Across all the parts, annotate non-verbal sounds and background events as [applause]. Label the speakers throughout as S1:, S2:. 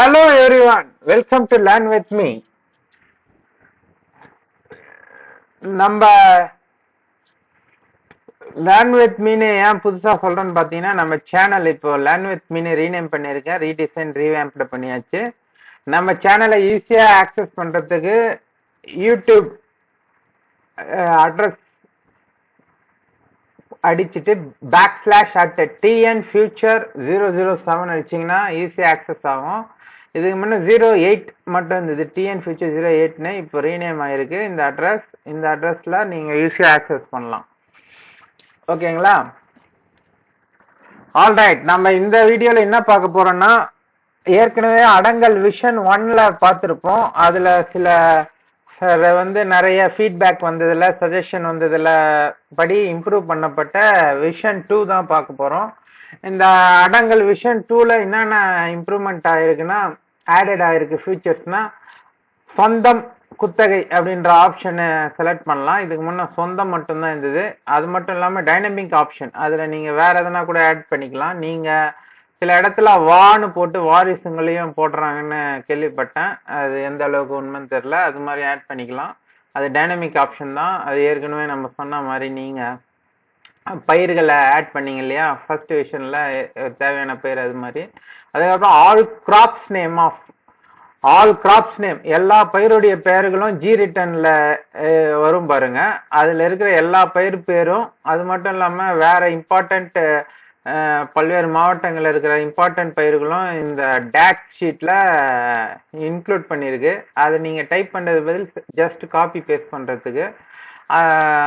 S1: Hello everyone, welcome to Learn with me. நம்ம learn with Meenu ஏன் புதுசாக சொல்கிறேன்னு பார்த்தீங்கன்னா நம்ம சேனல் இப்போ லேர்ன் வித் மீனு ரீநேம் பண்ணியிருக்கேன். ரீடிசைன் ரீவேம்ப்டு பண்ணியாச்சு. நம்ம சேனலை ஈஸியாக ஆக்சஸ் பண்ணுறதுக்கு யூடியூப் அட்ரஸ் அடிச்சுட்டு back slash at TN future zero zero seven அடிச்சிங்கன்னா ஈஸியாக ஆக்சஸ் ஆகும். இதுக்கு முன்னே ஜீரோ எயிட் மட்டும் இருந்தது. டிஎன் ஃபியூச்சர் ஜீரோ எயிட்னு இப்போ ரீநேம் ஆயிருக்கு. இந்த அட்ரஸ் இந்த அட்ரஸில் நீங்கள் ஈஸியாக ஆக்சஸ் பண்ணலாம். ஓகேங்களா ஆல்ரைட் நம்ம இந்த வீடியோவில் என்ன பார்க்க போறோம்னா ஏற்கனவே அடங்கல் விஷன் ஒன்ல பார்த்துருப்போம். அதில் சில சில வந்து நிறைய ஃபீட்பேக் வந்ததுல சஜஷன் வந்ததுல படி இம்ப்ரூவ் பண்ணப்பட்ட விஷன் டூ தான் பார்க்க போறோம். இந்த அடங்கல் விஷன் டூல என்னென்ன இம்ப்ரூவ்மெண்ட் ஆயிருக்குன்னா ஆடட் ஆயிருக்கு ஃபியூச்சர்ஸ்னா சொந்தம் குத்தகை அப்படின்ற ஆப்ஷனை செலக்ட் பண்ணலாம். இதுக்கு முன்னே சொந்தம் மட்டும்தான் இருந்தது. அது மட்டும் இல்லாமல் டைனமிக் ஆப்ஷன் அதில் நீங்கள் வேறு எதனா கூட ஆட் பண்ணிக்கலாம். நீங்கள் சில இடத்துல வான்னு போட்டு வாரிசுங்களையும் போடுறாங்கன்னு கேள்விப்பட்டேன். அது எந்த அளவுக்கு உண்மைன்னு தெரில அது மாதிரி ஆட் பண்ணிக்கலாம். அது டைனமிக் ஆப்ஷன் தான். அது ஏற்கனவே நம்ம சொன்ன மாதிரி நீங்கள் பயிர்களை ஆட் பண்ணீங்க இல்லையா? ஃபர்ஸ்ட் விஷனில் தேவையான பயிர் அது மாதிரி. அதுக்கப்புறம் all crops name of all crops name எல்லா பயிருடைய பெயர்களும் ஜி ரிட்டர்ன்ல வரும் பாருங்க. அதுல இருக்கிற எல்லா பயிர் பேரும் அது மட்டும் இல்லாம வேற இம்பார்ட்டன்ட் பல்வேறு மாவட்டங்கள்ல இருக்கிற இம்பார்ட்டன்ட் பயிர்களும் இந்த டேக் ஷீட்ல இன்க்ளூட் பண்ணியிருக்கு. அதை நீங்க டைப் பண்றது பதில் ஜஸ்ட் காப்பி பேஸ்ட் பண்றதுக்கு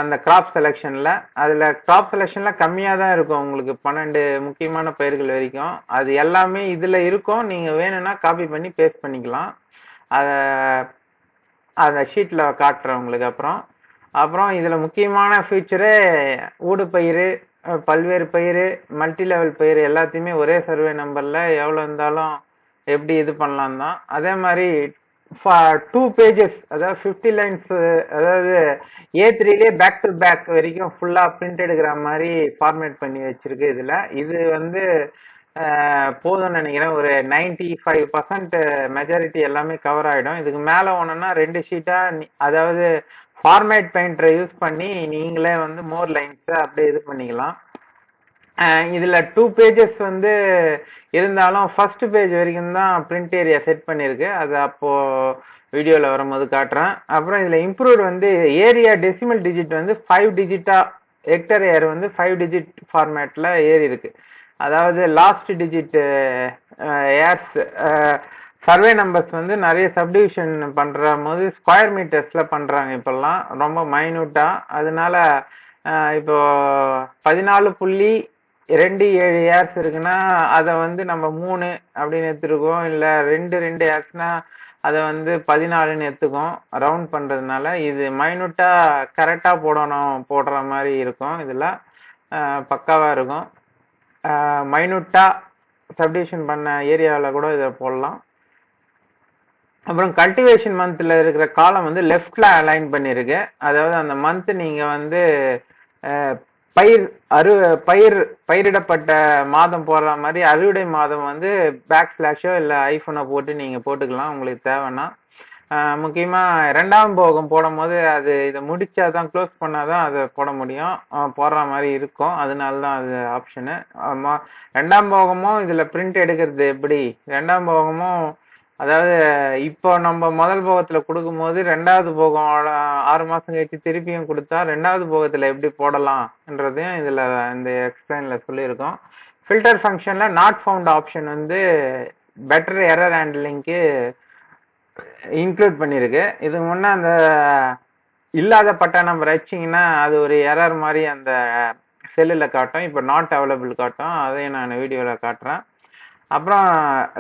S1: அந்த கிராப் செலெக்ஷனில் அதில் கிராப் செலெக்ஷனில் கம்மியாக தான் இருக்கும் உங்களுக்கு. பன்னெண்டு முக்கியமான பயிர்கள் வரைக்கும். அது எல்லாமே இதில் இருக்கும். நீங்கள் வேணும்னா காப்பி பண்ணி பேஸ்ட் பண்ணிக்கலாம். அதை அந்த ஷீட்டில் காட்டுறேன் உங்களுக்கு அப்புறம். அப்புறம் இதில் முக்கியமான ஃபீச்சரு ஊடு பயிர் பல்வேறு பயிர் மல்டி லெவல் பயிர் எல்லாத்தையுமே ஒரே சர்வே நம்பரில் எவ்வளோ இருந்தாலும் எப்படி இது பண்ணலாம் தான் அதே மாதிரி டூ பேஜஸ் அதாவது ஃபிஃப்டி லைன்ஸ் அதாவது ஏ த்ரீலே பேக் டு பேக் வரைக்கும் ஃபுல்லாக பிரிண்ட் எடுக்கிற மாதிரி ஃபார்மேட் பண்ணி வச்சிருக்கு இதில். இது வந்து போதும்னு நினைக்கிறேன். ஒரு நைன்டி ஃபைவ் பர்சன்ட் மெஜாரிட்டி எல்லாமே கவர் ஆகிடும் இதுக்கு மேலே ஒன்றுன்னா ரெண்டு ஷீட்டாக அதாவது ஃபார்மேட் பெயிண்டரை யூஸ் பண்ணி நீங்களே வந்து மோர் லைன்ஸை அப்படியே இது பண்ணிக்கலாம். இதுல டூ பேஜஸ் வந்து இருந்தாலும் ஃபர்ஸ்ட் பேஜ் வரைக்கும் தான் பிரிண்ட் ஏரியா செட் பண்ணியிருக்கு அது அப்போ வீடியோல வரும்போது காட்டுறேன். அப்புறம் இதுல இம்ப்ரூவ் வந்து ஏரியா டெசிமல் டிஜிட் வந்து ஃபைவ் டிஜிட்டா ஹெக்டர் ஏர் வந்து ஃபைவ் டிஜிட் ஃபார்மேட்ல ஏறி இருக்கு. அதாவது last digit ares survey numbers வந்து நிறைய சப்டிவிஷன் பண்ற போது ஸ்கொயர் மீட்டர்ஸ்ல பண்றாங்க இப்பெல்லாம். ரொம்ப மைனூட்டா அதனால இப்போ பதினாலு புள்ளி ரெண்டு ஏழு ஏர்ஸ் இருக்குன்னா அதை வந்து நம்ம மூணு அப்படின்னு எடுத்துருக்கோம். இல்லை ரெண்டு ரெண்டு ஏர்ஸ்னா அதை வந்து பதினாலுன்னு எடுத்துக்கோம். ரவுண்ட் பண்ணுறதுனால இது மைனூட்டா கரெக்டாக போடணும் போடுற மாதிரி இருக்கும். இதில் பக்காவாக இருக்கும். மைனூட்டா சப்டிவிஷன் பண்ண ஏரியாவில் கூட இதை போடலாம். அப்புறம் கல்டிவேஷன் மந்த்தில் இருக்கிற காலம் வந்து லெஃப்டில் அலைன் பண்ணியிருக்கு அதாவது அந்த மந்த் நீங்கள் வந்து பயிர் அறு பயிர் பயிரிடப்பட்ட மாதம் போடுற மாதிரி அறுவடை மாதம் வந்து பேக் ஸ்லாஷோ இல்லை ஐஃபோனை போட்டு நீங்கள் போட்டுக்கலாம் உங்களுக்கு தேவைன்னா. முக்கியமாக ரெண்டாம் போகம் போடும் போது அது இதை முடிச்சாதான் க்ளோஸ் பண்ணால் தான் அதை போட முடியும். போடுற மாதிரி இருக்கும். அதனால தான் அது ஆப்ஷனு ரெண்டாம் போகமும் இதில் பிரிண்ட் எடுக்கிறது எப்படி? ரெண்டாம் போகமும் அதாவது இப்போ நம்ம முதல் போகத்துல கொடுக்கும் போது ரெண்டாவது போகம் ஆறு மாசம் கழிச்சு திருப்பியும் கொடுத்தா ரெண்டாவது போகத்துல எப்படி போடலாம்ன்றதையும் இதுல இந்த எக்ஸ்பிளைன்ல சொல்லியிருக்கோம். ஃபில்டர் ஃபங்க்ஷன்ல நாட் ஃபவுண்ட் ஆப்ஷன் வந்து பெட்டர் எரர் ஹேண்ட்லிங்க்கு இன்க்ளூட் பண்ணியிருக்கு. இதுக்கு முன்னே அந்த இல்லாத பட்டா நம்ம வச்சிங்கன்னா அது ஒரு எரர் மாதிரி அந்த செல்லில் காட்டும். இப்போ நாட் அவைலபிள் காட்டும். அதையும் நான் வீடியோவில் காட்டுறேன். அப்புறம்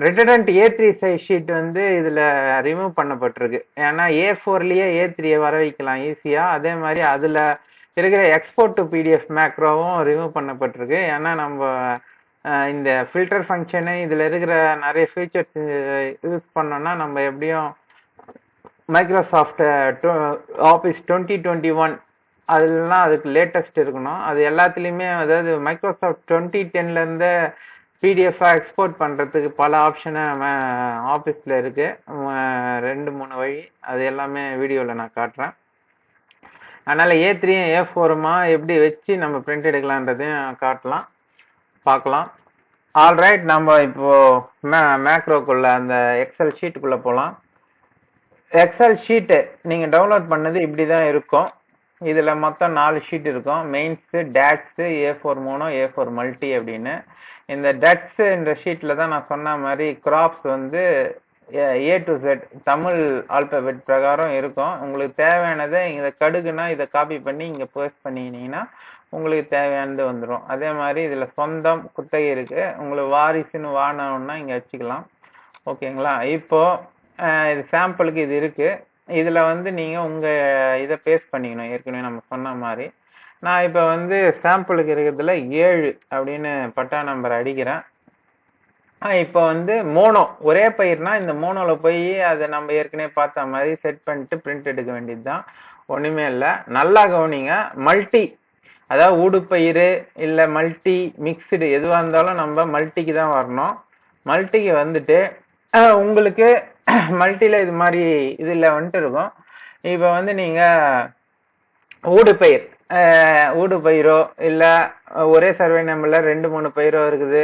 S1: redundant A three size sheet வந்து இதில் ரிமூவ் பண்ணப்பட்டிருக்கு. ஏன்னா ஏ ஃபோர்லேயே ஏ த்ரீயை வர வைக்கலாம் ஈஸியாக அதே மாதிரி அதில் இருக்கிற எக்ஸ்போர்ட் டு பிடிஎஃப் மேக்ரோவும் ரிமூவ் பண்ணப்பட்டிருக்கு. ஏன்னா நம்ம இந்த ஃபில்டர் ஃபங்க்ஷனு இதில் இருக்கிற நிறைய ஃபீச்சர்ஸ் யூஸ் பண்ணோன்னா நம்ம எப்படியும் Microsoft Office twenty twenty one அதுலாம் அதுக்கு லேட்டஸ்ட் இருக்கணும். அது எல்லாத்துலேயுமே அதாவது மைக்ரோசாஃப்ட் டுவெண்ட்டி டென்லேருந்து பிடிஎஃபாக எக்ஸ்போர்ட் பண்ணுறதுக்கு பல ஆப்ஷனை ஆஃபீஸில் இருக்குது ரெண்டு மூணு வழி அது எல்லாமே வீடியோவில் நான் காட்டுறேன். அதனால் ஏ த்ரீயும் ஏ ஃபோருமா எப்படி வச்சு நம்ம பிரிண்ட் எடுக்கலான்றதையும் காட்டலாம். பார்க்கலாம். ஆல்ரைட் நம்ம இப்போ மே மேக்ரோக்குள்ள அந்த எக்ஸல் ஷீட்டுக்குள்ளே போகலாம் எக்ஸல் ஷீட்டு நீங்கள் டவுன்லோட் பண்ணது இப்படி தான் இருக்கும். இதில் மொத்தம் நாலு ஷீட் இருக்கும். Mains dates A four mono A four multi அப்படின்னு. இந்த டட்ஸ் இந்த ஷீட்டில் தான் நான் சொன்ன மாதிரி கிராப்ஸ் வந்து A to set Tamil alphabet பிரகாரம் இருக்கும். உங்களுக்கு தேவையானதை இதை கடுகுனா இதை காப்பி பண்ணி இங்கே போஸ்ட் பண்ணிக்கினீங்கன்னா உங்களுக்கு தேவையானது வந்துடும் அதே மாதிரி இதில் சொந்தம் குத்தகை இருக்குது உங்களுக்கு வாரிசுன்னு வானோன்னா இங்கே வச்சுக்கலாம். ஓகேங்களா இப்போது இது சாம்பிளுக்கு இது இருக்குது இதுல வந்து நீங்க உங்க இதை பேஸ் பண்ணிக்கணும். ஏற்கனவே நம்ம சொன்ன மாதிரி. நான் இப்போ வந்து சாம்பிளுக்கு இருக்கிறதுல ஏழு அப்படின்னு பட்டா நம்பர் அடிக்கிறேன். ஆஹ் இப்போ வந்து மோனோ ஒரே பயிர்னா இந்த மோனோல போய் அதை நம்ம ஏற்கனவே பார்த்த மாதிரி செட் பண்ணிட்டு பிரிண்ட் எடுக்க வேண்டியது தான் ஒண்ணுமே இல்லை. நல்லா கவனிங்க. மல்டி அதாவது ஊடுப்பயிர் இல்லை மல்டி மிக்சடு எதுவாக இருந்தாலும் நம்ம மல்டிக்கு தான் வரணும். மல்டிக்கு வந்துட்டு உங்களுக்கு [clears throat] மல்டியில் இது மாதிரி இதில் வந்துட்டு இருக்கும். இப்போ வந்து நீங்கள் ஊடுபயிர் ஊடு பயிரோ இல்லை ஒரே சர்வே நம்பரில் ரெண்டு மூணு பயிரோ இருக்குது.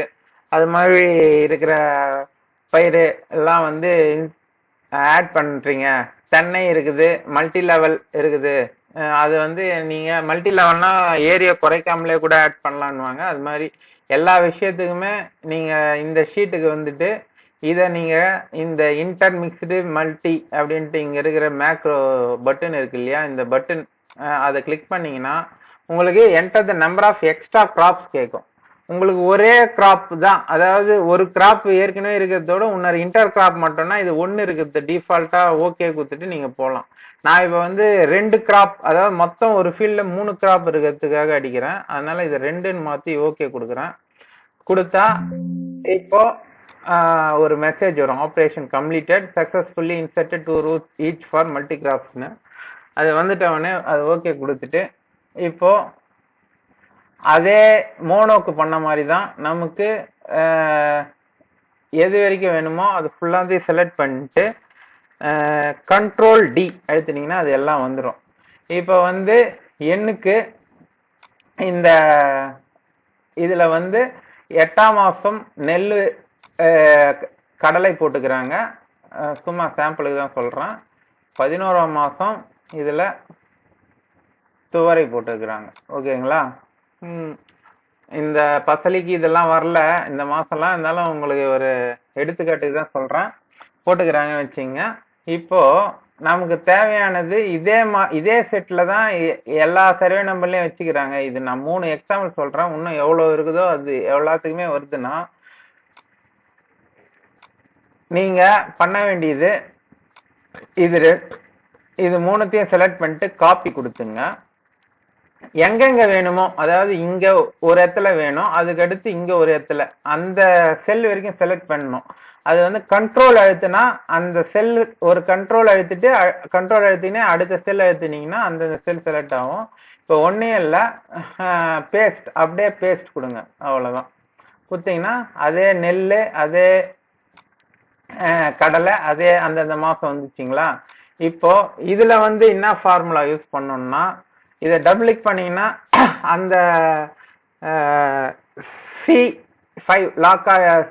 S1: அது மாதிரி இருக்கிற பயிர் எல்லாம் வந்து ஆட் பண்ணுறீங்க தென்னை இருக்குது மல்டி லெவல் இருக்குது. அது வந்து நீங்கள் மல்டி லெவல்னா ஏரியா குறைக்காமலே கூட ஆட் பண்ணலான்னுவாங்க அது மாதிரி எல்லா விஷயத்துக்குமே நீங்கள் இந்த ஷீட்டுக்கு வந்துட்டு இதை நீங்கள் இந்த இன்டர் மிக்ஸ்டு மல்டி அப்படின்ட்டு இங்கே இருக்கிற மேக்ரோ பட்டன் இருக்கு இல்லையா இந்த பட்டன் அதை கிளிக் பண்ணிங்கன்னா உங்களுக்கு enter the number of extra graphs கேட்கும். உங்களுக்கு ஒரே கிராப் தான் அதாவது ஒரு கிராப் ஏற்கனவே இருக்கிறதோட இன்னொரு இன்டர் கிராப் மட்டும்னா இது ஒன்று இருக்கிறது டிஃபால்ட்டாக ஓகே கொடுத்துட்டு நீங்கள் போகலாம் நான் இப்போ வந்து ரெண்டு கிராப் அதாவது மொத்தம் ஒரு ஃபீல்டில் மூணு கிராப் இருக்கிறதுக்காக அடிக்கிறேன். அதனால் இது ரெண்டுன்னு மாற்றி ஓகே கொடுக்குறேன். கொடுத்தா இப்போது ஒரு மெசேஜ் வரும். Operation completed successfully inserted to root each for மல்டிகிராஃப்ட்னு அது வந்துட்டவொடனே அது ஓகே கொடுத்துட்டு இப்போ அதே மோனோக்கு பண்ண மாதிரி தான் நமக்கு எது வரைக்கும் வேணுமோ அது ஃபுல்லாக செலக்ட் பண்ணிட்டு கண்ட்ரோல் டி அழுத்தினீங்கன்னா அது எல்லாம் வந்துடும் இப்போ வந்து எண்ணுக்கு இந்த இதில் வந்து எட்டாம் மாதம் நெல் கடலை போட்டுக்கிறாங்க. சும்மா சாம்பிளுக்கு தான் சொல்றேன். பதினோராம் மாசம் இதுல துவரை போட்டுக்கிறாங்க. ஓகேங்களா? ம், இந்த பசலிக்கு இதெல்லாம் வரல. இந்த மாசம்லாம் இருந்தாலும் உங்களுக்கு ஒரு எடுத்துக்காட்டுக்கு தான் சொல்றேன். போட்டுக்கிறாங்க வச்சுங்க இப்போ நமக்கு தேவையானது இதே மா இதே செட்ல தான் எல்லா சர்வே நம்பர்லயும் வச்சுக்கிறாங்க. இது நான் மூணு எக்ஸாம்பிள் சொல்றேன். இன்னும் எவ்வளவு இருக்குதோ அது எல்லாத்துக்குமே வருதுன்னா நீங்க பண்ண வேண்டியது இது இது மூணுத்தையும் செலக்ட் பண்ணிட்டு காப்பி கொடுத்துங்க எங்கெங்க வேணுமோ அதாவது இங்க ஒரு இடத்துல வேணும் அதுக்கடுத்து இங்க ஒரு இடத்துல. அந்த செல் வரைக்கும் செலக்ட் பண்ணணும். அது வந்து கண்ட்ரோல் அழுத்தினா அந்த செல் ஒரு கண்ட்ரோல் அழுத்திட்டு கண்ட்ரோல் அழுத்தினே அடுத்த செல் அழுத்தினீங்கன்னா அந்த செல் செலக்ட் ஆகும். இப்போ ஒன்னே இல்லை பேஸ்ட் அப்படியே பேஸ்ட் கொடுங்க. அவ்வளோதான் கொடுத்தீங்கன்னா அதே நெல் அதே கடலை அதே அந்தந்த மாசம் வந்துச்சுங்களா இப்போ இதுல வந்து என்ன ஃபார்முலா யூஸ் பண்ணோம்னா இதை டபுளிக் பண்ணிங்கன்னா பண்ணீங்கன்னா [clears throat] அந்த C five lock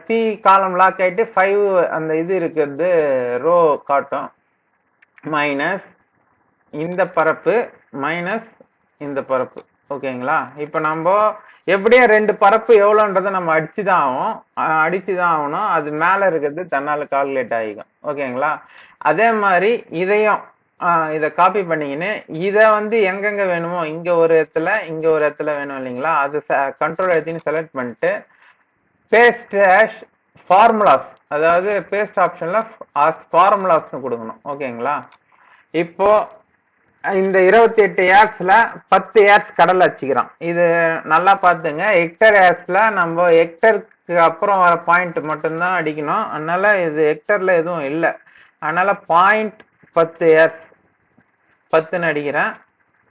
S1: C column lock ஆகிட்டு ஃபைவ் அந்த இது இருக்கிறது ரோ காட்டும். மைனஸ் இந்த பரப்பு மைனஸ் இந்த பரப்பு. ஓகேங்களா இப்போ நம்ம எப்படியும் ரெண்டு பரப்பு எவ்வளோன்றதை நம்ம அடிச்சு தான் ஆகும் அஹ் அடிச்சு தான் ஆகணும். அது மேலே இருக்கிறது தன்னால் கால்குலேட் ஆகிக்கும். ஓகேங்களா? அதே மாதிரி இதையும் இதை காப்பி பண்ணிக்கின்னு இதை வந்து எங்கெங்க வேணுமோ இங்கே ஒரு இடத்துல இங்கே ஒரு இடத்துல வேணும் இல்லைங்களா? அது கண்ட்ரோல் எடுத்துன்னு செலக்ட் பண்ணிட்டு பேஸ்ட் ஹேஷ் ஃபார்முலாஸ் அதாவது பேஸ்ட் ஆப்ஷனில் ஃபார்முலாஸ்னு கொடுக்கணும். ஓகேங்களா? இப்போது இந்த இருபத்தி எட்டு ஏர்ஸ்ல பத்து ஏர்ஸ் கடல் வச்சுக்கிறோம். இது நல்லா பார்த்துங்க. ஹெக்டர் ஏர்ஸ்ல நம்ம ஹெக்டருக்கு அப்புறம் வர பாயிண்ட் மட்டும்தான் அடிக்கணும். அதனால இது ஹெக்டர்ல எதுவும் இல்லை. அதனால பாயிண்ட் பத்து ஏர்ஸ். பத்துன்னு அடிக்கிறேன்.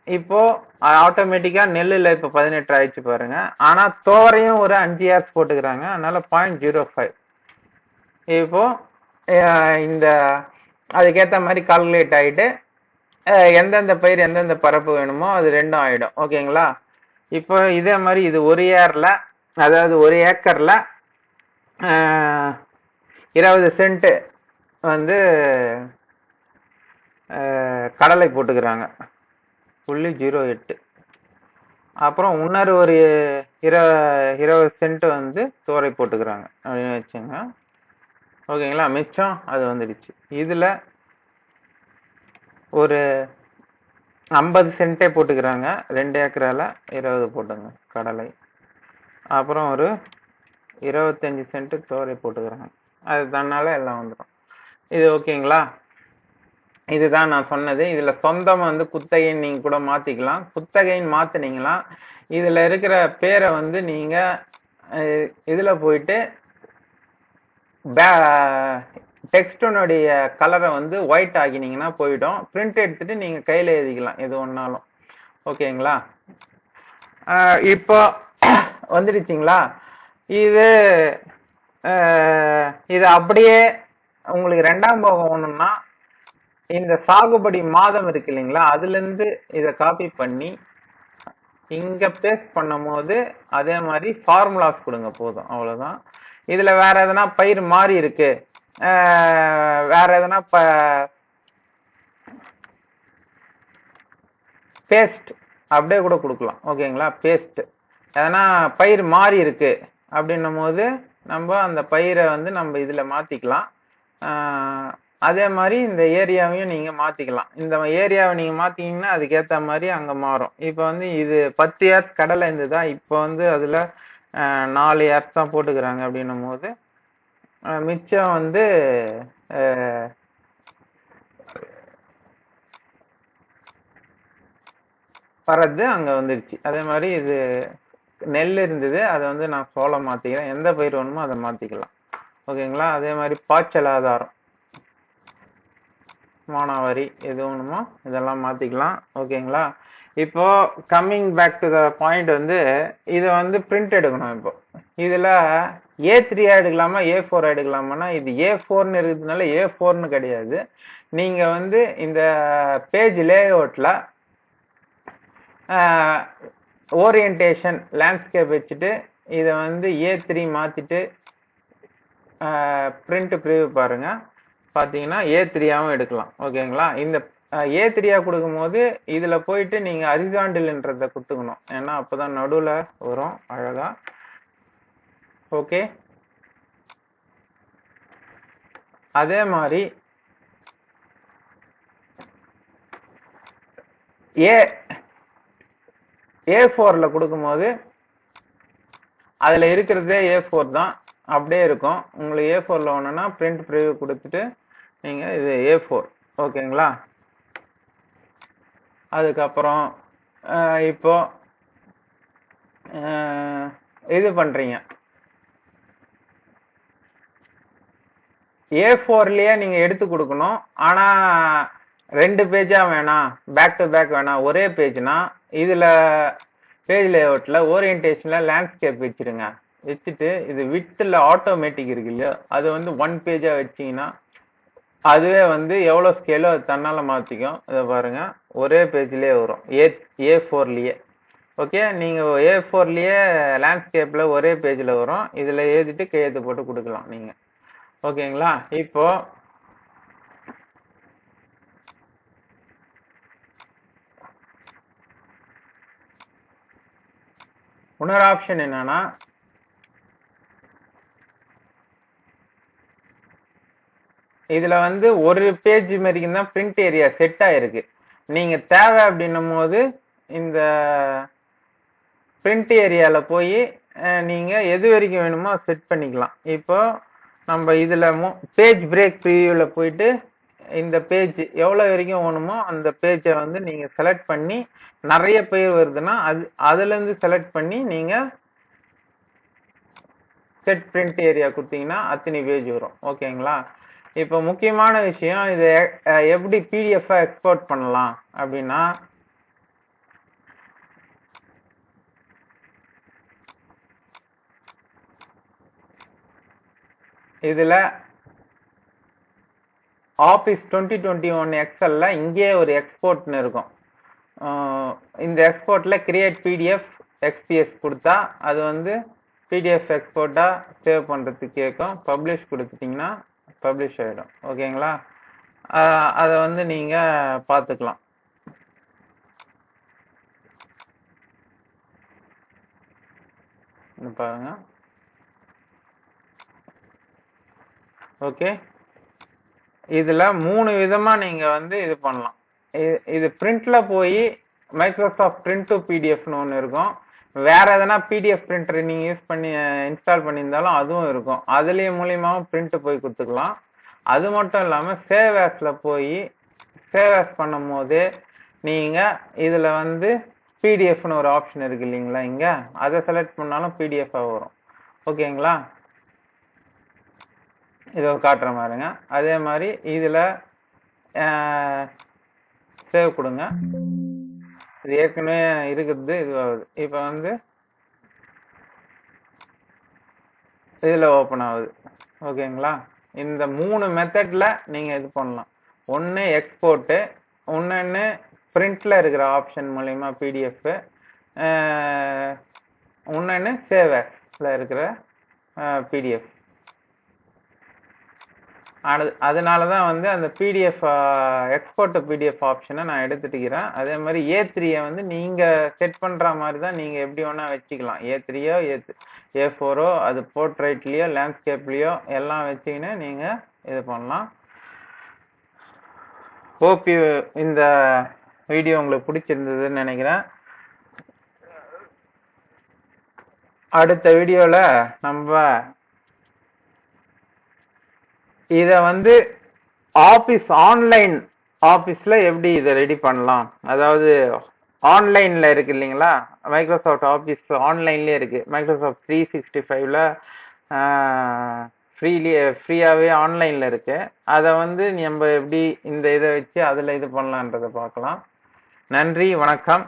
S1: இப்போ ஆட்டோமேட்டிக்கா நெல்லுல இப்போ பதினெட்டு ஆயிடுச்சு பாருங்க. ஆனா தோரையும் ஒரு அஞ்சு ஏர்ஸ் போட்டுக்கிறாங்க. அதனால பாயிண்ட் ஜீரோ ஃபைவ் இப்போ இந்த அதுக்கேற்ற மாதிரி கால்குலேட் ஆகிட்டு எந்தெந்த பயிர் எந்தெந்த பரப்பு வேணுமோ அது ரெண்டும் ஆயிடும். ஓகேங்களா? இப்போ இதே மாதிரி இது ஒரு ஏர்ல அதாவது ஒரு ஏக்கர்ல இருபது சென்ட்டு வந்து கடலை போட்டுக்கிறாங்க. புள்ளி ஜீரோ எட்டு. அப்புறம் இன்னொரு ஒரு இர இருபது சென்ட் வந்து தோரை போட்டுக்கிறாங்க. அப்படின்னு வச்சுங்க. ஓகேங்களா? மிச்சம் அது வந்துடுச்சு. இதில் ஒரு ஐம்பது சென்ட்டே போட்டுக்கிறாங்க. ரெண்டு ஏக்கரால் இருபது போட்டுங்க கடலை. அப்புறம் ஒரு இருபத்தஞ்சி சென்ட்டு தோரை போட்டுக்கிறாங்க. அது தன்னால் எல்லாம் வந்துடும் இது ஓகேங்களா? இதுதான் நான் சொன்னது. இதில் சொந்தம் வந்து குத்தகைன்னு நீங்கள் கூட மாற்றிக்கலாம் குத்தகைன்னு மாற்றினீங்களா இதில் இருக்கிற பேரை வந்து நீங்கள் இதில் போயிட்டு போயிட்டு டெக்ஸ்டனுடைய கலரை வந்து ஒயிட் ஆகினீங்கன்னா போயிடும். பிரிண்ட் எடுத்துட்டு நீங்க கையில எழுதிக்கலாம் எது ஒன்னாலும் ஓகேங்களா இப்போ [coughs] வந்துடுச்சிங்களா? இது இது அப்படியே உங்களுக்கு ரெண்டாம் பாகம் ஒன்றுன்னா இந்த சாகுபடி மாதம் இருக்கு இல்லைங்களா? அதுலேருந்து இதை காப்பி பண்ணி இங்கே பேஸ்ட் பண்ணும்போது அதே மாதிரி ஃபார்முலாஸ் கொடுங்க போதும் அவ்வளோதான் இதில் வேற எதனா பயிர் மாறி இருக்குது வேற எதனா ப பேஸ்ட் அப்படியே கூட கொடுக்கலாம் ஓகேங்களா? பேஸ்ட் எதனா பயிர் மாறி இருக்கு அப்படின்னும் போது நம்ம அந்த பயிரை வந்து நம்ம இதில் மாற்றிக்கலாம் அதே மாதிரி இந்த ஏரியாவையும் நீங்கள் மாற்றிக்கலாம் இந்த ஏரியாவை நீங்கள் மாத்தீங்கன்னா அதுக்கேற்ற மாதிரி அங்கே மாறும். இப்போ வந்து இது பத்து ஏர்ஸ் கடலை இருந்ததா இப்போ வந்து அதில் நாலு ஏர்ஸ் தான் போட்டுக்கிறாங்க அப்படின்னும் போது மிச்சம் வந்து வரது அங்க வந்துடுச்சு அதே மாதிரி இது நெல் இருந்தது அதை வந்து நான் சோளம் மாத்திக்கிறேன். எந்த பயிர் வேணுமோ அதை மாத்திக்கலாம். ஓகேங்களா? அதே மாதிரி பாய்ச்சல் ஆதாரம் மானாவாரி எது வேணுமோ இதெல்லாம் மாத்திக்கலாம். ஓகேங்களா? இப்போ coming back to the point வந்து இதை வந்து பிரிண்ட் எடுக்கணும் இப்போ. இதில் ஏ த்ரீயா எடுக்கலாமா ஏ ஃபோர் எடுக்கலாமான்னா இது ஏ ஃபோர்னு இருக்கிறதுனால ஏ ஃபோர்னு கிடையாது. நீங்கள் வந்து இந்த பேஜ் லேஅவுட்டில் ஓரியன்டேஷன் லேண்ட்ஸ்கேப் வச்சுட்டு இதை வந்து ஏ த்ரீ மாற்றிட்டு பிரிண்ட் ப்ரிவ்யூ பாருங்க. பார்த்தீங்கன்னா ஏ த்ரீயாகவும் எடுக்கலாம். ஓகேங்களா இந்த ஏ த்ரீயா கொடுக்கும்போது இதுல போயிட்டு நீங்க அரிசாண்டில்ன்றத கொடுத்துக்கணும். ஏன்னா அப்பதான் நடுவுல வரும் அழகா. ஓகே அதே மாதிரி ஏ ஏ ஃபோர்ல கொடுக்கும்போது அதுல இருக்கிறதே ஏ ஃபோர் தான். அப்படியே இருக்கும். உங்களுக்கு ஏ ஃபோர்ல ஒண்ணுன்னா பிரிண்ட் ப்ரிவியூ கொடுத்துட்டு நீங்க இது ஏ ஃபோர் ஓகேங்களா அதுக்கப்புறம் இப்போ இது பண்றீங்க. ஏ ஃபோர்லயே நீங்க எடுத்து கொடுக்கணும். ஆனா ரெண்டு பேஜா வேணாம் பேக் டு பேக் வேணாம் ஒரே பேஜ்னா இதுல பேஜ் லேஅவுட்ல ஓரியன்டேஷன்ல லேண்ட்ஸ்கேப் வச்சிருங்க. வச்சுட்டு இது வித்தில் ஆட்டோமேட்டிக் இருக்கு இல்லையா அது வந்து ஒன் பேஜா வச்சீங்கன்னா அதுவே வந்து எவ்வளோ ஸ்கேலோ அது தன்னால் மாற்றிக்கும் இதை பாருங்க. ஒரே பேஜ்லயே வரும். ஏ ஏ ஃபோர்லயே ஓகே நீங்கள் ஏ ஃபோர்லயே லேண்ட்ஸ்கேப்பில் ஒரே பேஜில் வரும். இதில் எழுதிட்டு கையெழுத்து போட்டு கொடுக்கலாம் நீங்கள் ஓகேங்களா இப்போ இன்னொரு ஆப்ஷன் என்னன்னா இதுல வந்து ஒரு பேஜ் வரைக்கும் தான் பிரிண்ட் ஏரியா செட் ஆயிருக்கு. நீங்க தேவை அப்படின்னும் போது இந்த பிரிண்ட் ஏரியால போய் நீங்க எது வரைக்கும் வேணுமோ செட் பண்ணிக்கலாம். இப்போ நம்ம இதுல பேஜ் பிரேக் ப்ரீவியூல போயிட்டு இந்த பேஜ் எவ்வளவு வரைக்கும் வேணுமோ அந்த பேஜை வந்து நீங்க செலக்ட் பண்ணி நிறைய பேர் வருதுன்னா அது அதுல இருந்து செலக்ட் பண்ணி நீங்க செட் பிரிண்ட் ஏரியா கொடுத்தீங்கன்னா அத்தனை பேஜ் வரும். ஓகேங்களா இப்போ முக்கியமான விஷயம் இது எப்படி பிடிஎஃபாக எக்ஸ்போர்ட் பண்ணலாம் அப்படின்னா இதில் ஆஃபீஸ் டுவெண்ட்டி டுவெண்ட்டி ஒன் எக்ஸல்ல இங்கே ஒரு எக்ஸ்போர்ட்னு இருக்கும். இந்த எக்ஸ்போர்ட்டில் கிரியேட் பிடிஎஃப் எக்ஸ்பிஎஸ் கொடுத்தா அது வந்து பிடிஎஃப் எக்ஸ்போர்ட்டாக சேவ் பண்ணுறதுக்கு கேட்கும் பப்ளிஷ் கொடுத்துட்டிங்கன்னா பப்ளிஷ் ஆகிடும் ஓகேங்களா? அதை வந்து நீங்கள் பார்த்துக்கலாம் பாருங்க. ஓகே. இதில் மூணு விதமாக நீங்கள் வந்து இது பண்ணலாம். இது- இது பிரிண்ட்ல போய் மைக்ரோசாஃப்ட் பிரிண்ட் டு பிடிஎஃப்னு ஒன்று இருக்கும். வேற எதனா பிடிஎஃப் பிரிண்டர் நீங்க யூஸ் பண்ணி இன்ஸ்டால் பண்ணியிருந்தாலும் அதுவும் இருக்கும். அதுலயே மூலியமாவும் பிரிண்ட் போய் கொடுத்துக்கலாம். அது மட்டும் இல்லாம சேவ் ஆஸ்ல போய் சேவ் ஆஸ் பண்ணும் போது நீங்க இதுல வந்து பிடிஎஃப்னு ஒரு ஆப்ஷன் இருக்கு இல்லைங்களா இங்க? அதை செலக்ட் பண்ணாலும் பிடிஎஃபா வரும். ஓகேங்களா இதை காட்டுற மாதிரிங்க அதே மாதிரி இதுல சேவ் கொடுங்க. அது ஏற்கனவே இருக்குது இதுவாகுது இப்போ வந்து இதில் ஓப்பன் ஆகுது. ஓகேங்களா இந்த மூணு மெத்தடில் நீங்கள் இது பண்ணலாம். ஒன்று எக்ஸ்போர்ட்டு ஒன்று பிரிண்ட்ல இருக்கிற ஆப்ஷன் மூலிமா பிடிஎஃப் ஒன்று சேவ் இருக்கிற பிடிஎஃப் அது அதனால தான் வந்து அந்த பிடிஎஃப் எக்ஸ்போர்ட் பிடிஎஃப் ஆப்ஷனை நான் எடுத்துட்டுக்கிறேன். அதே மாதிரி ஏ த்ரீயை வந்து நீங்கள் செட் பண்ணுற மாதிரி தான் நீங்கள் எப்படி வேணா வச்சுக்கலாம். ஏ த்ரீயோ ஏ ஏ ஃபோரோ அது போர்ட்ரைட்லேயோ லேண்ட்ஸ்கேப்லேயோ எல்லாம் வச்சிங்கன்னா நீங்கள் இது பண்ணலாம். ஓபி இந்த வீடியோ உங்களுக்கு பிடிச்சிருந்ததுன்னு நினைக்கிறேன். அடுத்த வீடியோவில் நம்ம இத வந்து ஆபீஸ் ஆன்லைன் ஆபீஸ்ல எப்படி இதை ரெடி பண்ணலாம்? அதாவது ஆன்லைன்ல இருக்கு இல்லைங்களா? மைக்ரோசாஃப்ட் ஆபீஸ் ஆன்லைன்லயே இருக்கு. மைக்ரோசாஃப்ட் த்ரீ சிக்ஸ்டி ஃபைவ்ல ஃப்ரீலி ஃப்ரீயாகவே ஆன்லைனில் இருக்கு. அதை வந்து நம்ம எப்படி இந்த இதை வச்சு அதில் இது பண்ணலான்றதை பார்க்கலாம். நன்றி வணக்கம்.